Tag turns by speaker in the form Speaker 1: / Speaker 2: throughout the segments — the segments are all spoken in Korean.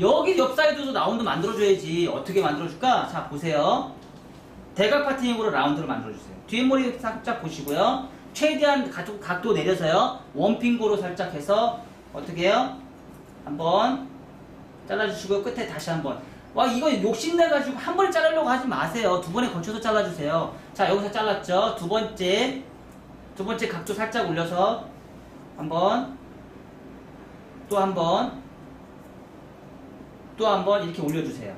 Speaker 1: 여기 옆 사이드도 라운드 만들어줘야지. 어떻게 만들어줄까? 자, 보세요. 대각 파트닝으로 라운드를 만들어주세요. 뒷머리 살짝 보시고요. 최대한 각도, 각도 내려서요. 원핑고로 살짝 해서 어떻게 해요? 한번 잘라주시고요. 끝에 다시 한번. 와, 이거 욕심내가지고 한 번에 자르려고 하지 마세요. 두 번에 걸쳐서 잘라주세요. 자, 여기서 잘랐죠? 두 번째. 두 번째 각도 살짝 올려서 한번 또 한번 또한번 이렇게 올려주세요.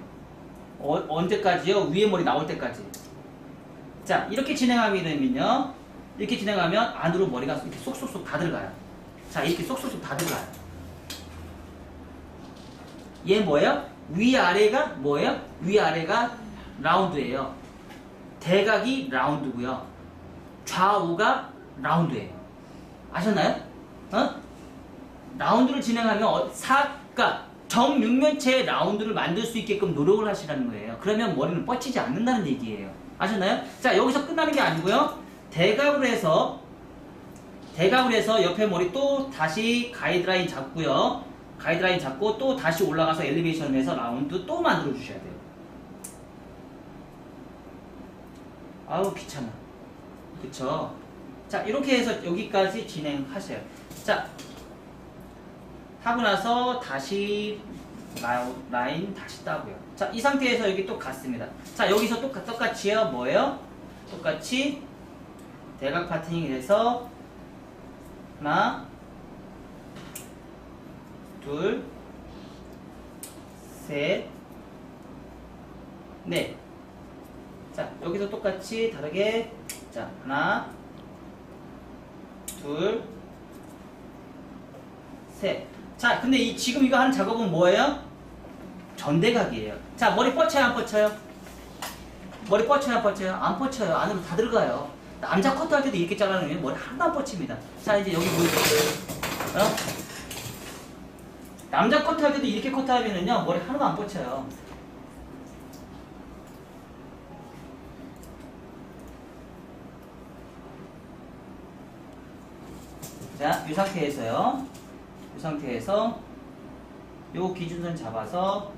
Speaker 1: 어, 언제까지요? 위에 머리 나올 때까지. 자, 이렇게 진행하게 되면요. 이렇게 진행하면 안으로 머리가 이렇게 쏙쏙쏙 다 들어가요. 자, 이렇게 쏙쏙쏙 다 들어가요. 얘 뭐예요? 위아래가 뭐예요? 위아래가 라운드예요. 대각이 라운드고요. 좌우가 라운드예요. 아셨나요? 어? 라운드를 진행하면 어, 사가 정육면체의 라운드를 만들 수 있게끔 노력을 하시라는 거예요. 그러면 머리는 뻗치지 않는다는 얘기예요. 아셨나요? 자 여기서 끝나는 게 아니고요. 대각으로 해서 대각으로 해서 옆에 머리 또 다시 가이드라인 잡고요. 가이드라인 잡고 또 다시 올라가서 엘리베이션을 해서 라운드 또 만들어 주셔야 돼요. 아우 귀찮아. 그쵸? 자 이렇게 해서 여기까지 진행하세요. 자 하고 나서 다시 라- 라인 다시 따고요. 자, 이 상태에서 여기 또 갔습니다. 자, 여기서 또 똑같이요. 뭐예요? 똑같이 대각 파트닝을 해서 하나, 둘, 셋, 넷. 자, 여기서 똑같이 다르게 자, 하나, 둘, 셋. 자, 근데 이 지금 이거 하는 작업은 뭐예요? 전대각이에요. 자, 머리 뻗쳐요, 안 뻗쳐요? 머리 뻗쳐요, 안 뻗쳐요? 안 뻗쳐요. 안으로 다 들어가요. 남자 커트 할 때도 이렇게 잘라내면 머리 하나도 안 뻗칩니다. 자, 이제 여기 보이죠? 어? 남자 커트 할 때도 이렇게 커트 하면은요, 머리 하나도 안 뻗쳐요. 자, 이 상태에서요. 이 상태에서 요 기준선 잡아서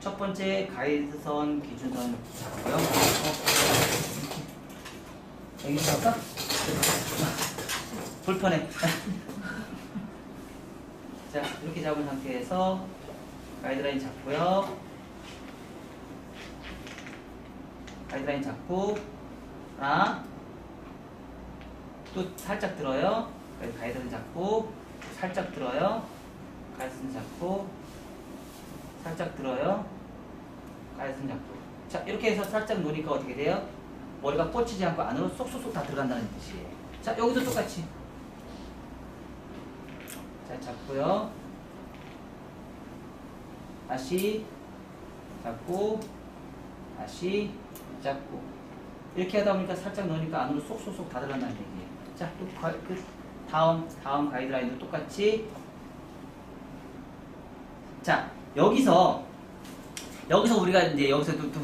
Speaker 1: 첫 번째 가이드선 기준선 잡고요. 어. 여기 잡을까? 불편해. 자, 이렇게 잡은 상태에서 가이드라인 잡고요. 가이드라인 잡고 하나 또 살짝 들어요. 여기 가이드는 잡고 살짝 들어요. 가이드는 잡고 살짝 들어요. 가이드는 잡고 자 이렇게 해서 살짝 놓으니까 어떻게 돼요? 머리가 뻗치지 않고 안으로 쏙쏙쏙 다 들어간다는 뜻이에요. 자 여기도 똑같이 자 잡고요. 다시 잡고 다시 잡고 이렇게 하다 보니까 살짝 넣으니까 안으로 쏙쏙쏙 다 들어간다는 얘기예요. 자, 또 가, 그 다음 다음 가이드라인도 똑같이 자 여기서 여기서 우리가 이제 여기서 또, 또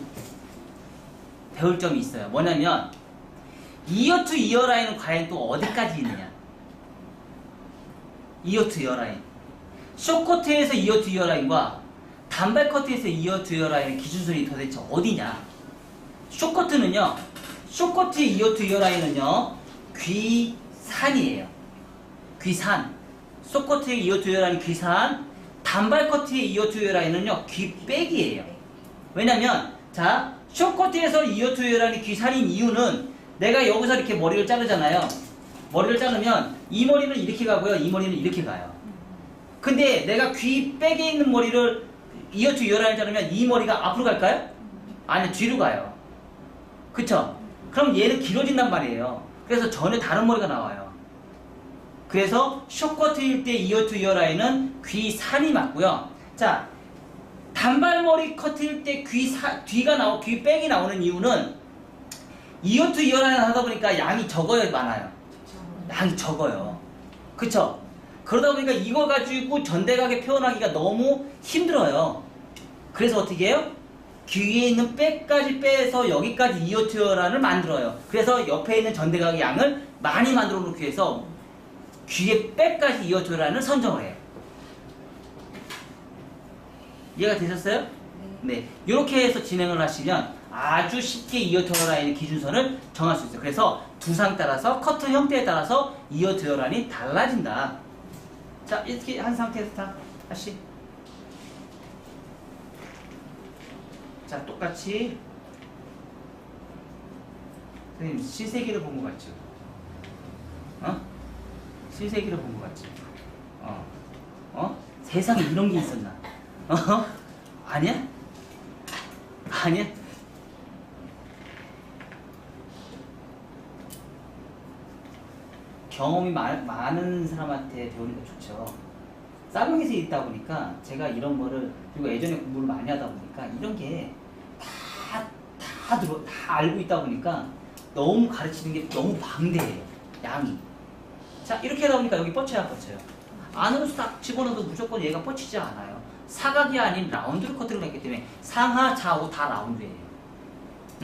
Speaker 1: 배울 점이 있어요. 뭐냐면 이어 투 이어 라인은 과연 또 어디까지 있느냐? 이어 투 이어 라인 쇼커트에서 이어 투 이어 라인과 단발 커트에서 이어 투 이어 라인의 기준선이 도대체 어디냐? 쇼커트는요. 쇼커트의 이어 투 이어 라인은요. 귀산이에요. 귀산. 쇼커트의 이어 라인 귀산. 단발 커트의 이어 라인은요. 귀백이에요. 왜냐면 자, 쇼커트에서 이어 투 라인이 귀산인 이유는 내가 여기서 이렇게 머리를 자르잖아요. 머리를 자르면 이 머리는 이렇게 가고요. 이 머리는 이렇게 가요. 근데 내가 귀백에 있는 머리를 이어 라인 자르면 이 머리가 앞으로 갈까요? 아니 뒤로 가요. 그쵸? 그럼 얘는 길어진단 말이에요. 그래서 전혀 다른 머리가 나와요. 그래서 쇼커트일 때 이어 투 이어 라인은 귀 산이 맞고요. 자, 단발머리 커트일 때 귀 사, 뒤가 나오, 귀 백이 나오는 이유는 이어 투 이어 라인 하다 보니까 양이 적어요, 많아요? 양이 적어요. 그쵸? 그러다 보니까 이거 가지고 전대각에 표현하기가 너무 힘들어요. 그래서 어떻게 해요? 귀에 있는 백까지 빼서 여기까지 이어트어란을 만들어요. 그래서 옆에 있는 전대각의 양을 많이 만들어 놓기 위해서 귀에 백까지 이어트어란을 선정을 해요. 이해가 되셨어요? 네. 이렇게 해서 진행을 하시면 아주 쉽게 이어 드어 라인의 기준선을 정할 수 있어요. 그래서 두상 따라서 커트 형태에 따라서 이어 드어 라인이 달라진다. 자, 이렇게 한 상태에서 다 다시. 자, 똑같이. 선생님, 실세기를 본 것 같죠? 어? 실세기를 본 것 같지? 어. 어? 세상에 이런 게 있었나? 어? 아니야? 아니야? 경험이 많, 많은 사람한테 배우니까 좋죠. 쌍용에서 있다 보니까 제가 이런 거를 그리고 예전에 공부를 많이 하다 보니까 이런 게 다 다 들어 다 알고 있다 보니까 너무 가르치는 게 너무 방대해요. 양이. 자 이렇게 하다 보니까 여기 뻗쳐야 뻗쳐요. 안으로 싹 집어넣어도 무조건 얘가 뻗치지 않아요. 사각이 아닌 라운드로 커트를 했기 때문에 상하 좌우 다 라운드예요.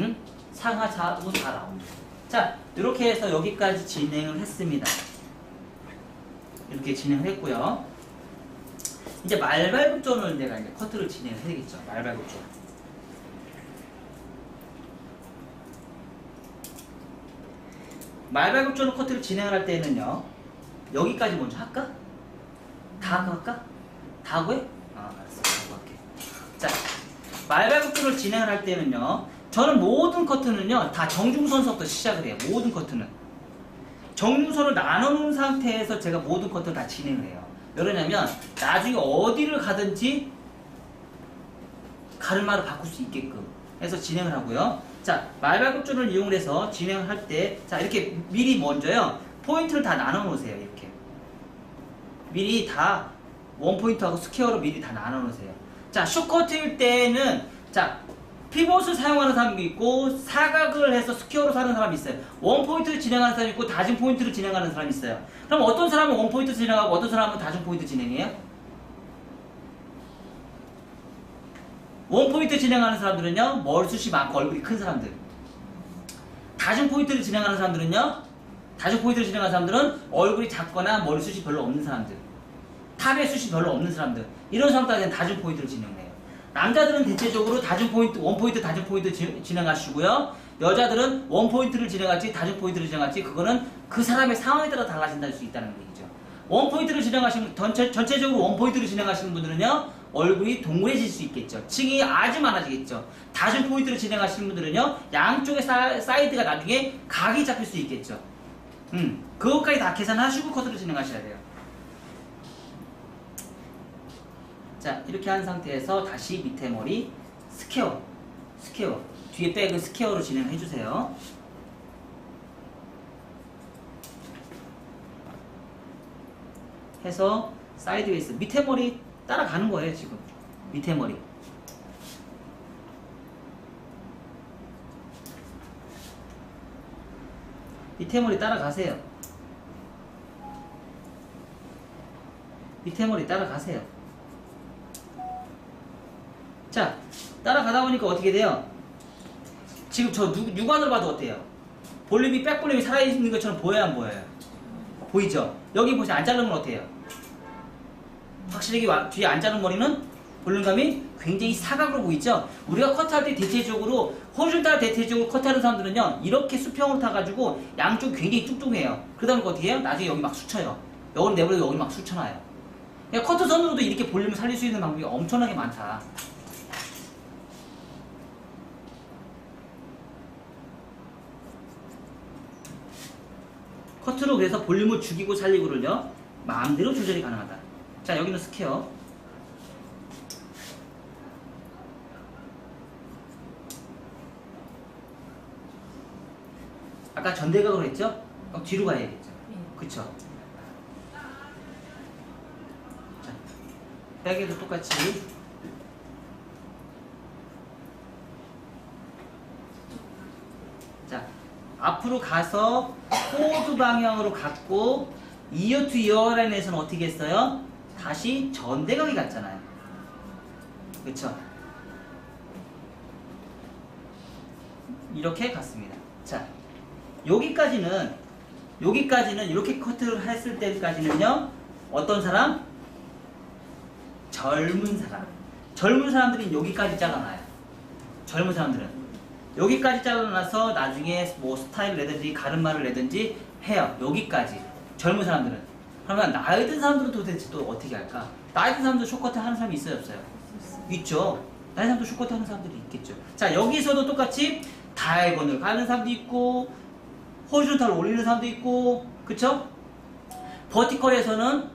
Speaker 1: 응? 상하 좌우 다 라운드. 자 이렇게 해서 여기까지 진행을 했습니다. 이렇게 진행을 했고요. 이제 말발굽존을 내가 이제 커트를 진행을 해야겠죠. 말발굽존. 말발굽존 커트를 진행을 할 때는요. 여기까지 먼저 할까? 다 하고 할까? 다 하고 해? 아, 알았어. 다 하고 할게. 자, 말발굽존을 진행을 할 때는요. 저는 모든 커트는요. 다 정중선서부터 시작을 해요. 모든 커트는. 정중선을 나눠놓은 상태에서 제가 모든 커트를 다 진행을 해요. 왜냐면 나중에 어디를 가든지 가르마를 바꿀 수 있게끔 해서 진행을 하고요. 자, 말발굽존을 이용해서 진행을 할 때, 자, 이렇게 미리 먼저요. 포인트를 다 나눠 놓으세요. 미리 다 원포인트하고 스퀘어로 미리 다 나눠 놓으세요. 자, 숏커트일 때는, 자, 피봇을 사용하는 사람이 있고, 사각을 해서 스퀘어로 사는 사람이 있어요. 원포인트를 진행하는 사람이 있고, 다진 포인트를 진행하는 사람이 있어요. 그럼 어떤 사람은 원포인트 진행하고, 어떤 사람은 다진 포인트 진행해요? 원포인트 진행하는 사람들은요, 머리숱이 많고 얼굴이 큰 사람들. 다중 포인트를 진행하는 사람들은요, 다중 포인트를 진행하는 사람들은 얼굴이 작거나 머리숱이 별로 없는 사람들. 탑에 숱이 별로 없는 사람들. 이런 사람들한테는 다중 포인트를 진행해요. 남자들은 대체적으로 다중 포인트, 원 포인트, 다중 포인트 지- 진행하시고요. 여자들은 원 포인트를 진행할지 다중 포인트를 진행할지 그거는 그 사람의 상황에 따라 달라진다는 수 있다는 얘기죠. 원 포인트를 진행하시는 전체 전체적으로 원 포인트를 진행하시는 분들은요 얼굴이 동그래질 수 있겠죠. 층이 아주 많아지겠죠. 다중 포인트를 진행하시는 분들은요 양쪽의 사, 사이드가 나중에 각이 잡힐 수 있겠죠. 음 그것까지 다 계산하시고 커트를 진행하셔야 돼요. 자 이렇게 한 상태에서 다시 밑에 머리 스퀘어 스퀘어 뒤에 백은 스퀘어로 진행해 주세요. 해서 사이드 웨이스 밑에 머리 따라가는 거예요 지금 밑에 머리 머리 따라가세요. 머리 따라가세요. 자 따라가다 보니까 어떻게 돼요? 지금 저 육- 육안으로 봐도 어때요? 볼륨이 백 볼륨이 살아있는 것처럼 보여요 안 보여요? 보이죠? 여기 보세요. 안 자르면 어때요? 확실히 와- 뒤에 안 자른 머리는 볼륨감이 굉장히 사각으로 보이죠? 우리가 커트할 때 대체적으로 호rizontal 대체적으로 커트하는 사람들은요 이렇게 수평으로 타가지고 양쪽 굉장히 뚱뚱해요. 그러다 보니까 어떻게 해요? 나중에 여기 막 수쳐요. 여기 내버려 여기 막 수쳐놔요. 그러니까 커트선으로도 이렇게 볼륨을 살릴 수 있는 방법이 엄청나게 많다. 커트로 그래서 볼륨을 죽이고 살리고를요 마음대로 조절이 가능하다. 자 여기는 스퀘어 아까 전대각으로 했죠? 그럼 뒤로 가야 겠죠 그쵸 자 백에도 똑같이 자 앞으로 가서 포드 방향으로 갔고 이어 투 이어 라인에서는 어떻게 했어요? 다시 전대각이 갔잖아요. 그쵸? 이렇게 갔습니다. 자, 여기까지는 여기까지는 이렇게 커트를 했을 때까지는요. 어떤 사람? 젊은 사람. 젊은 사람들이 여기까지 잘라놔요. 젊은 사람들은 여기까지 잘라놔서 나중에 뭐 스타일을 내든지 가르마를 내든지 해요. 여기까지 젊은 사람들은 그러면 나이 든 사람들은 도대체 또 어떻게 할까? 나이 든 사람도 쇼커트 하는 사람이 있어요 없어요? 있죠. 나이 든 사람도 쇼커트 하는 사람들이 있겠죠. 자 여기서도 똑같이 다이건을 가는 사람도 있고 호리존탈 올리는 사람도 있고 그쵸? 버티컬에서는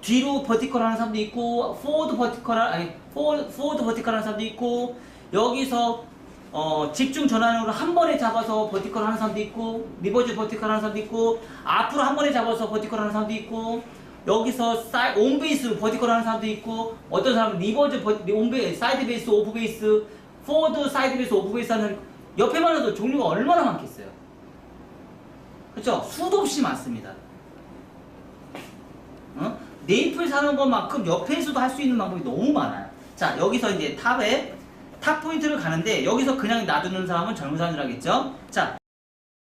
Speaker 1: 뒤로 버티컬 하는 사람도 있고 포워드 버티컬 하- 아니 포워드, 버티컬 하는 사람도 있고 여기서 어, 집중 전환으로 한 번에 잡아서 버티컬 하는 사람도 있고 리버즈 버티컬 하는 사람도 있고 앞으로 한 번에 잡아서 버티컬 하는 사람도 있고 여기서 사이, 온베이스로 버티컬 하는 사람도 있고 어떤 사람은 리버즈 버, 온베 사이드 베이스 오프 베이스 포워드 사이드 베이스 오프 베이스 하는 옆에만 해도 종류가 얼마나 많겠어요 그렇죠 수도 없이 많습니다 어? 네이플 사는 것만큼 옆에서도 할 수 있는 방법이 너무 많아요. 자, 여기서 이제 탑에 탑 포인트를 가는데 여기서 그냥 놔두는 사람은 젊은 사람들 하겠죠? 자,